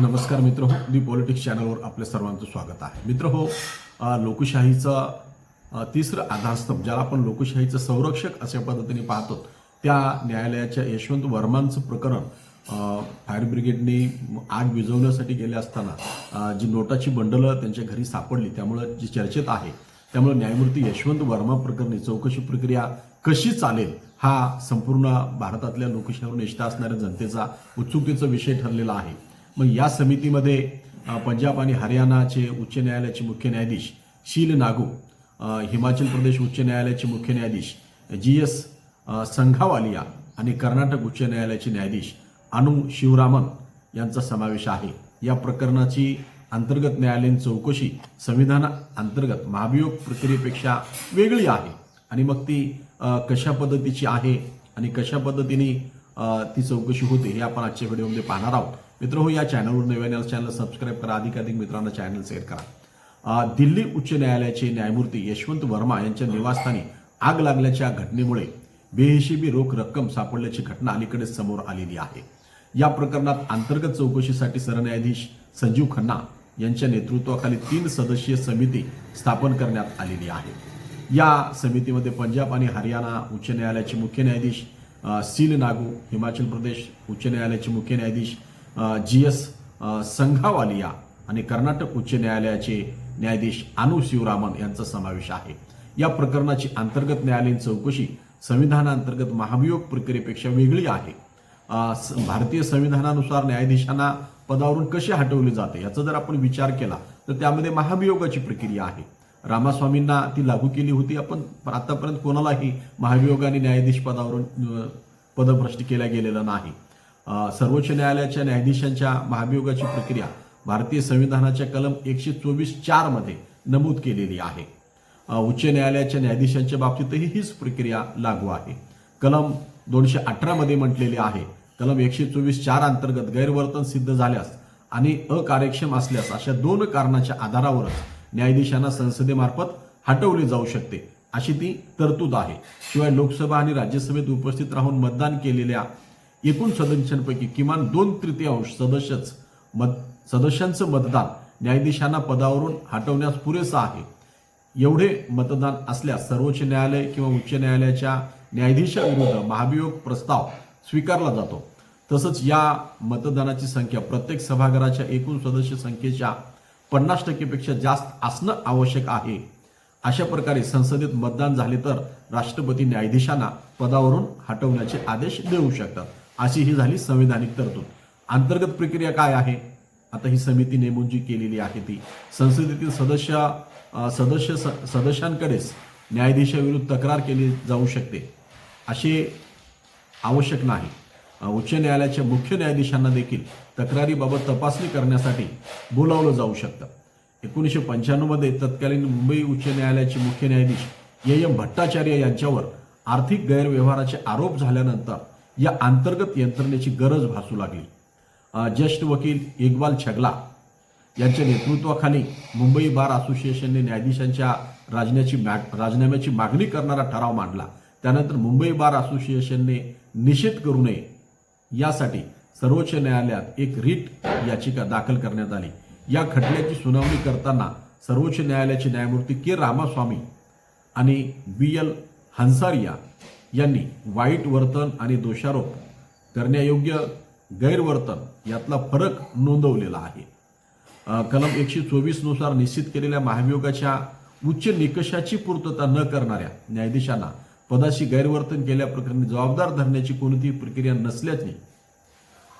नमस्कार मित्र हो दी पॉलिटिक्स चॅनलवर आपल्या सर्वांचं स्वागत आहे. मित्र हो लोकशाहीचा लोकशाहीचं तिसरं आधारस्तंभ ज्याला आपण लोकशाहीचं संरक्षक अशा पद्धतीने पाहतो त्या न्यायालयाच्या यशवंत वर्मांचं प्रकरण फायर ब्रिगेडने आग विझवण्यासाठी गेले असताना जी नोटाची बंडलं त्यांच्या घरी सापडली त्यामुळं जी चर्चेत आहे त्यामुळे न्यायमूर्ती यशवंत वर्मा प्रकरणी चौकशी प्रक्रिया कशी चालेल हा संपूर्ण भारतातल्या लोकशाहीवर निष्ठा असणाऱ्या जनतेचा उत्सुकतेचा विषय ठरलेला आहे. मग या समितीमध्ये पंजाब आणि हरियाणाचे उच्च न्यायालयाचे मुख्य न्यायाधीश शील नागू हिमाचल प्रदेश उच्च न्यायालयाचे मुख्य न्यायाधीश जी एस संघावालिया आणि कर्नाटक उच्च न्यायालयाचे न्यायाधीश अनु शिवरामन यांचा समावेश आहे. या प्रकरणाची अंतर्गत न्यायालयीन चौकशी संविधाना अंतर्गत महाभियोग प्रक्रियेपेक्षा वेगळी आहे आणि मग ती कशा पद्धतीची आहे आणि कशा पद्धतीने ती चौकशी होते हे आपण आजच्या व्हिडिओमध्ये पाहणार आहोत. मित्र हो या चॅनलवर नव्याने चॅनल सबस्क्राईब करा. अधिकाधिक मित्रांना चॅनल शेअर करा. दिल्ली उच्च न्यायालयाचे न्यायमूर्ती यशवंत वर्मा यांच्या निवासस्थानी आग लागल्याच्या घटनेमुळे बेहिशेबी रोख रक्कम सापडल्याची घटना अलीकडे समोर आलेली आहे. या प्रकरणात अंतर्गत चौकशीसाठी सरन्यायाधीश संजीव खन्ना यांच्या नेतृत्वाखाली तीन सदस्यीय समिती स्थापन करण्यात आलेली आहे. या समितीमध्ये पंजाब आणि हरियाणा उच्च न्यायालयाचे मुख्य न्यायाधीश सील नागू हिमाचल प्रदेश उच्च न्यायालयाचे मुख्य न्यायाधीश जी एस संघावालिया आणि कर्नाटक उच्च न्यायालयाचे न्यायाधीश अनु शिवरामन यांचा समावेश आहे. या प्रकरणाची अंतर्गत न्यायालयीन चौकशी संविधानांतर्गत महाभियोग प्रक्रियेपेक्षा वेगळी आहे. स- भारतीय संविधानानुसार न्यायाधीशांना पदावरून कसे हटवले जाते याचा जर आपण विचार केला तर त्यामध्ये महाभियोगाची प्रक्रिया आहे. रामास्वामींना ती लागू केली होती. आपण आतापर्यंत कोणालाही महाभियोगाने न्यायाधीश पदावरून पदभ्रष्ट केल्या गेलेलं नाही. सर्वोच्च न्यायालयाच्या न्यायाधीशांच्या महाभियोगाची प्रक्रिया भारतीय संविधानाच्या कलम एकशे चोवीस चारमध्ये नमूद केलेली आहे. उच्च न्यायालयाच्या न्यायाधीशांच्या बाबतीतही हीच प्रक्रिया लागू आहे. कलम दोनशे अठरामध्ये म्हटलेले आहे कलम एकशे चोवीस चार अंतर्गत गैरवर्तन सिद्ध झाल्यास आणि अकार्यक्षम असल्यास अशा दोन कारणाच्या आधारावरच न्यायाधीशांना संसदेमार्फत हटवले जाऊ शकते अशी ती तरतूद आहे. शिवाय लोकसभा आणि राज्यसभेत उपस्थित राहून मतदान केलेल्या एकूण सदस्यांपैकी किमान दोन तृतीयांश सदस्यच मत सदस्यांचं मतदान न्यायाधीशांना पदावरून हटवण्यास पुरेसं आहे. एवढे मतदान असल्यास सर्वोच्च न्यायालय किंवा उच्च न्यायालयाच्या न्यायाधीशाविरुद्ध महाभियोग प्रस्ताव स्वीकारला जातो. तसंच या मतदानाची संख्या प्रत्येक सभागृहाच्या एकूण सदस्य संख्येच्या पन्नास टक्केपेक्षा जास्त असणं आवश्यक आहे. अशा प्रकारे संसदेत मतदान झाले तर राष्ट्रपती न्यायाधीशांना पदावरून हटवण्याचे आदेश देऊ शकतात. अशी ही झाली संविधानिक तरतूद. अंतर्गत प्रक्रिया काय आहे? आता ही समिती नेमून जी केलेली आहे ती. संसदेतील सदस्य सदस्य स- सदस्यांकडेच न्यायाधीशाविरुद्ध तक्रार केली जाऊ शकते असे आवश्यक नाही. उच्च न्यायालयाच्या मुख्य न्यायाधीशांना देखील तक्रारीबाबत तपासणी करण्यासाठी बोलावलं जाऊ शकतं. एकोणीसशे पंच्याण्णवमध्ये तत्कालीन मुंबई उच्च न्यायालयाचे मुख्य न्यायाधीश ए एम भट्टाचार्य यांच्यावर आर्थिक गैरव्यवहाराचे आरोप झाल्यानंतर या अंतर्गत यंत्रणेची गरज भासू लागली. ज्येष्ठ वकील इक्बाल छगला यांच्या नेतृत्वाखाली मुंबई बार असोसिएशनने न्यायाधीशांच्या राजण्याची मॅग राजीनाम्याची मागणी करणारा ठराव मांडला. त्यानंतर मुंबई बार असोसिएशनने निषेध करू नये यासाठी सर्वोच्च न्यायालयात एक रिट याचिका दाखल करण्यात आली. या खटल्याची सुनावणी करताना सर्वोच्च न्यायालयाचे न्यायमूर्ती के. रामास्वामी आणि बी. एल. हंसारिया यांनी वाईट वर्तन आणि दोषारोप करण्यायोग्य गैरवर्तन यातला फरक नोंदवलेला आहे. कलम एकशे चोवीसनुसार निश्चित केलेल्या महाभियोगाच्या उच्च निकषाची पूर्तता न करणाऱ्या न्यायाधीशांना पदाशी गैरवर्तन केल्याप्रकरणी जबाबदार धरण्याची कोणतीही प्रक्रिया नसल्याचे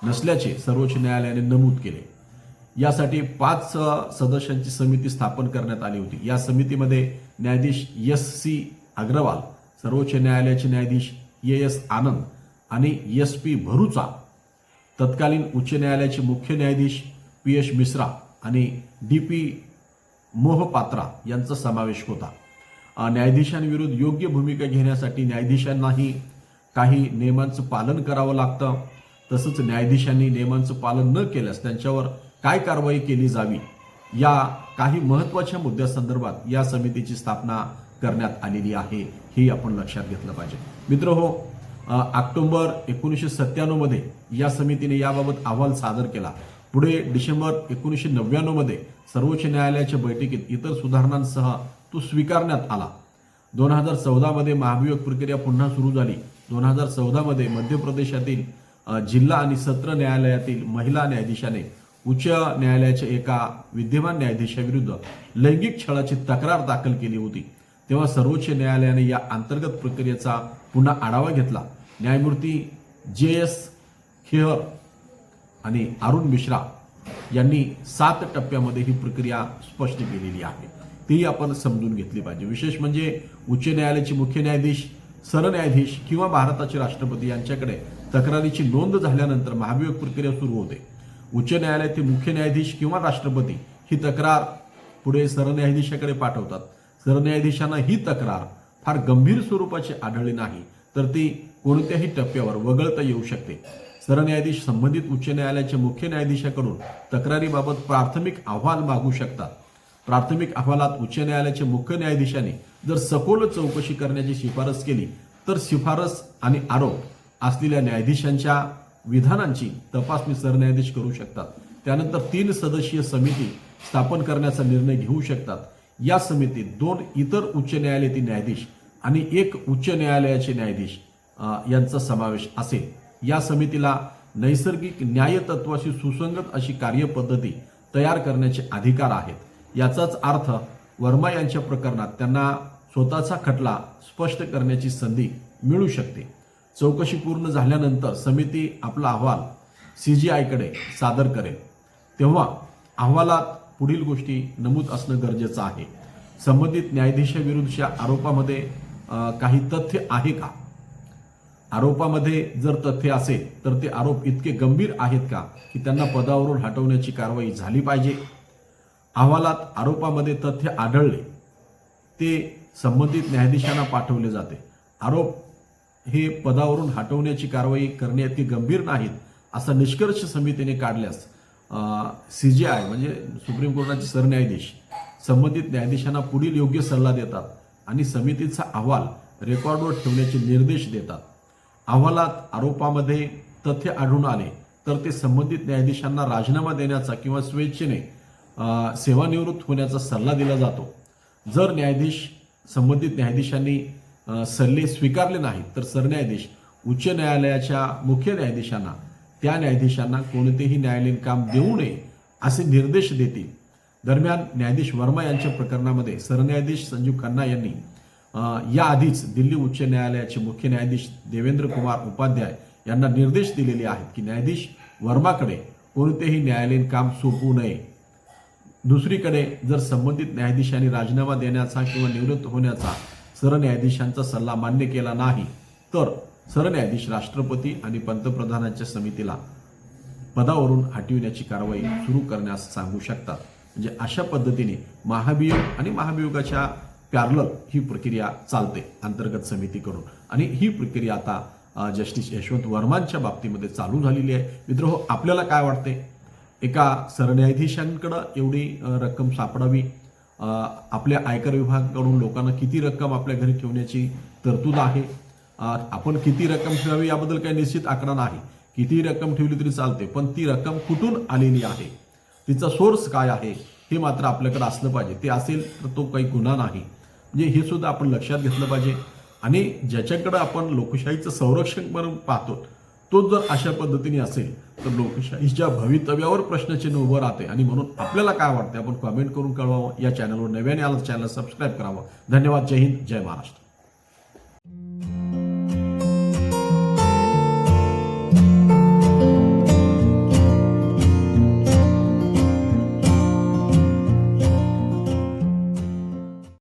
नसल्याचे सर्वोच्च न्यायालयाने नमूद केले. यासाठी पाच सदस्यांची समिती स्थापन करण्यात आली होती. या समितीमध्ये न्यायाधीश एस सी अग्रवाल सर्वोच्च न्यायालयाचे न्यायाधीश ए एस आनंद आणि एस पी भरूचा. तत्कालीन उच्च न्यायालयाचे मुख्य न्यायाधीश पी एस मिश्रा आणि डी पी मोहपात्रा यांचा समावेश होता. न्यायाधीशांविरुद्ध योग्य भूमिका घेण्यासाठी न्यायाधीशांनाही काही नियमांचं पालन करावं लागतं. तसंच न्यायाधीशांनी नियमांचं पालन न केल्यास त्यांच्यावर काय कारवाई केली जावी या काही महत्त्वाच्या मुद्द्यासंदर्भात या समितीची स्थापना करण्यात आलेली आहे हे आपण लक्षात घेतलं पाहिजे. मित्र हो अ, ऑक्टोबर एकोणीसशे सत्त्याण्णवमध्ये या समितीने याबाबत अहवाल सादर केला. पुढे डिसेंबर एकोणीसशे नव्याण्णवमध्ये सर्वोच्च न्यायालयाच्या बैठकीत इतर सुधारणांसह तो स्वीकारण्यात आला. दोन हजार चौदामध्ये महाभियोग प्रक्रिया पुन्हा सुरू झाली. दोन हजार चौदामध्ये मध्य प्रदेशातील जिल्हा आणि सत्र न्यायालयातील महिला न्यायाधीशाने उच्च न्यायालयाच्या एका विद्यमान न्यायाधीशाविरुद्ध लैंगिक छळाची तक्रार दाखल केली होती. तेव्हा सर्वोच्च न्यायालयाने या अंतर्गत प्रक्रियेचा पुन्हा आढावा घेतला. न्यायमूर्ती जे एस खेहर आणि अरुण मिश्रा यांनी सात टप्प्यामध्ये ही प्रक्रिया स्पष्ट केलेली आहे. तीही आपण समजून घेतली पाहिजे. विशेष म्हणजे उच्च न्यायालयाचे मुख्य न्यायाधीश सरन्यायाधीश किंवा भारताचे राष्ट्रपती यांच्याकडे तक्रारीची नोंद झाल्यानंतर महाभियोग प्रक्रिया सुरू होते. उच्च न्यायालयातील मुख्य न्यायाधीश किंवा राष्ट्रपती ही तक्रार पुढे सरन्यायाधीशाकडे पाठवतात. सरन्यायाधीशांना ही तक्रार फार गंभीर स्वरूपाची आढळली नाही तर ती कोणत्याही टप्प्यावर वगळता येऊ शकते. सरन्यायाधीश संबंधित उच्च न्यायालयाच्या मुख्य न्यायाधीशाकडून तक्रारीबाबत प्राथमिक अहवाल मागू शकतात. प्राथमिक अहवालात उच्च न्यायालयाच्या मुख्य न्यायाधीशाने जर सखोल चौकशी करण्याची शिफारस केली तर शिफारस आणि आरोप असलेल्या न्यायाधीशांच्या विधानांची तपासणी सरन्यायाधीश करू शकतात. त्यानंतर तीन सदस्यीय समिती स्थापन करण्याचा निर्णय घेऊ शकतात. या समितीत दोन इतर उच्च न्यायालयातील न्यायाधीश आणि एक उच्च न्यायालयाचे न्यायाधीश यांचा समावेश असेल. या समितीला नैसर्गिक न्यायतत्वाशी सुसंगत अशी कार्यपद्धती तयार करण्याचे अधिकार आहेत. याचाच अर्थ वर्मा यांच्या प्रकरणात त्यांना स्वतःचा खटला स्पष्ट करण्याची संधी मिळू शकते. चौकशी पूर्ण झाल्यानंतर समिती आपला अहवाल सी जी आयकडे सादर करेल. तेव्हा अहवालात पुढील गोष्टी नमूद असणं गरजेचं आहे. संबंधित न्यायाधीशाविरुद्धच्या आरोपामध्ये काही तथ्य आहे का? आरोपामध्ये जर तथ्य असेल तर ते आरोप इतके गंभीर आहेत का की त्यांना पदावरून हटवण्याची कारवाई झाली पाहिजे? अहवालात आरोपामध्ये तथ्य आढळले. ते संबंधित न्यायाधीशांना पाठवले जाते. आरोप हे पदावरून हटवण्याची कारवाई करणे इतके गंभीर नाहीत असा निष्कर्ष समितीने काढल्यास सी जी आय म्हणजे सुप्रीम कोर्टाचे सरन्यायाधीश संबंधित न्यायाधीशांना पुढील योग्य सल्ला देतात आणि समितीचा अहवाल रेकॉर्डवर ठेवण्याचे निर्देश देतात. अहवालात आरोपामध्ये तथ्य आढळून आले तर ते संबंधित न्यायाधीशांना राजीनामा देण्याचा किंवा स्वेच्छेने सेवानिवृत्त होण्याचा सल्ला दिला जातो. जर न्यायाधीश संबंधित न्यायाधीशांनी सल्ले स्वीकारले नाहीत तर सरन्यायाधीश उच्च न्यायालयाच्या मुख्य न्यायाधीशांना त्या न्यायाधीशांना कोणतेही न्यायालयीन काम देऊ नये असे निर्देश देतील. दरम्यान न्यायाधीश वर्मा यांच्या प्रकरणामध्ये सरन्यायाधीश संजीव खन्ना यांनी याआधीच दिल्ली उच्च न्यायालयाचे मुख्य न्यायाधीश देवेंद्र कुमार उपाध्याय यांना निर्देश दिलेले आहेत की न्यायाधीश वर्माकडे कोणतेही न्यायालयीन काम सोपवू नये. दुसरीकडे जर संबंधित न्यायाधीशांनी राजीनामा देण्याचा किंवा निवृत्त होण्याचा सरन्यायाधीशांचा सल्ला मान्य केला नाही तर सरन्यायाधीश राष्ट्रपती आणि पंतप्रधानांच्या समितीला पदावरून हटविण्याची कारवाई सुरू करण्यास सांगू शकतात म्हणजे अशा पद्धतीने महाभियोग आणि महाभियोगाच्या पॅरलल ही प्रक्रिया चालते अंतर्गत समितीकडून. आणि ही प्रक्रिया आता जस्टिस यशवंत वर्मांच्या बाबतीमध्ये चालू झालेली आहे. मित्र आपल्याला काय वाटते? एका सरन्यायाधीशांकडं एवढी रक्कम सापडावी? आपल्या आयकर विभागाकडून लोकांना किती रक्कम आपल्या घरी ठेवण्याची तरतूद आहे? आपण किती रक्कम ठेवावी याबद्दल काही निश्चित आकडा नाही. किती रक्कम ठेवली तरी चालते पण ती रक्कम कुठून आलेली आहे? तिचा सोर्स काय आहे? हे मात्र आपल्याकडे असलं पाहिजे. ते असेल तर तो काही गुन्हा नाही. म्हणजे हे सुद्धा आपण लक्षात घेतलं पाहिजे. आणि ज्याच्याकडं आपण लोकशाहीचं संरक्षण म्हणून पाहतो तो जर अशा पद्धतीने असेल तर लोकशाहीच्या भवितव्यावर प्रश्नचिन्ह उभं राहते आणि म्हणून आपल्याला काय वाटते आपण कमेंट करून कळवावं. या चॅनलवर नव्याने आलं चॅनल सबस्क्राईब करावं. धन्यवाद. जय हिंद. जय महाराष्ट्र.